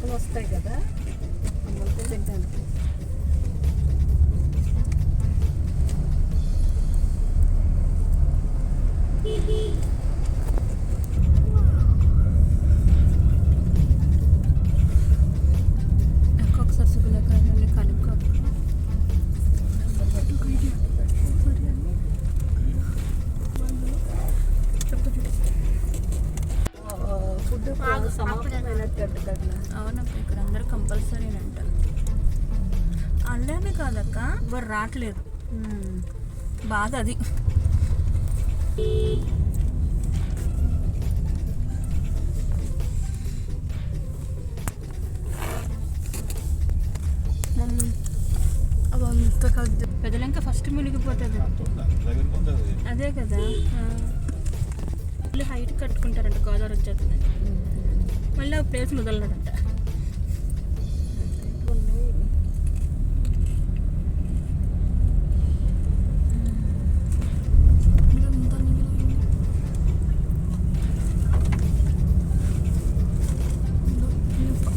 మొలకలు వస్తాయి కదా. ఆ మొలకలు తింటాను అవునక్క ఇక్కడ అందరూ కంపల్సరీ అంట. అల్లేనే కాదక్క ఎవరు రావట్లేదు. బాధ అది. అవంతా కాదు. పెదలంక ఫస్ట్ మునిగిపోతుంది. అదే కదా. మళ్ళీ హైట్ కట్టుకుంటారంట గోదావరి వచ్చేస్తుంది మళ్ళీ ప్లేస్ వదలడంట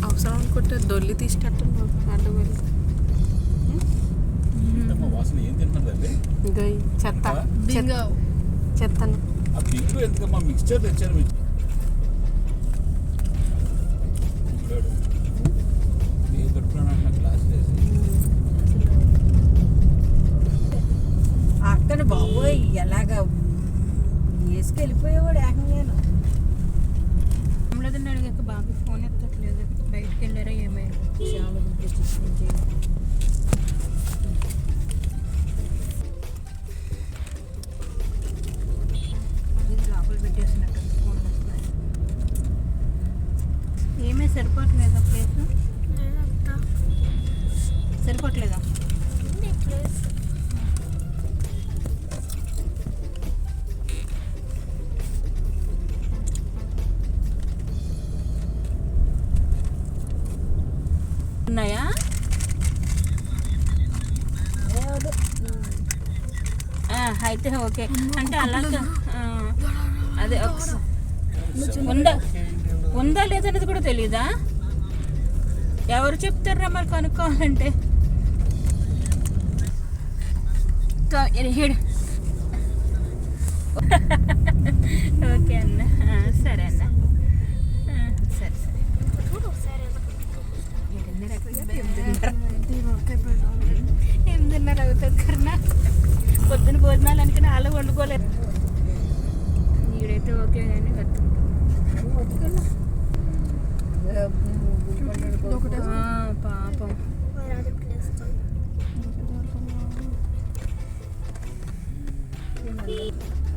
అవసరం అనుకుంటే దొల్లి తీసేటట్టున్నావు అడ్డం వెళ్ళి చెత్త. చెత్త చెత్తను మిక్స్చర్ తెచ్చారు వేసుకెళ్ళిపోయేవాడు ఏకంగాను. అమ్మలేదని అడిగాక బాబు ఫోన్ ఎత్తట్లేదు. బయటికి వెళ్ళారా ఏమైనా చాలా అయితే ఓకే. అంటే అలా అదే ఉందా ఉందా లేదనేది కూడా తెలీదా? ఎవరు చెప్తారా మరి కనుక్కోవాలంటే? హీడు. ఓకే అన్న. సరే అన్న ఆ, సరే సరే ఎనిమిదిన్నర అవుతుంది కన్నా పొద్దున అనుకుని అలా వండుకోలేదు ఈడైతే ఓకే కానీ పాపం Thank you.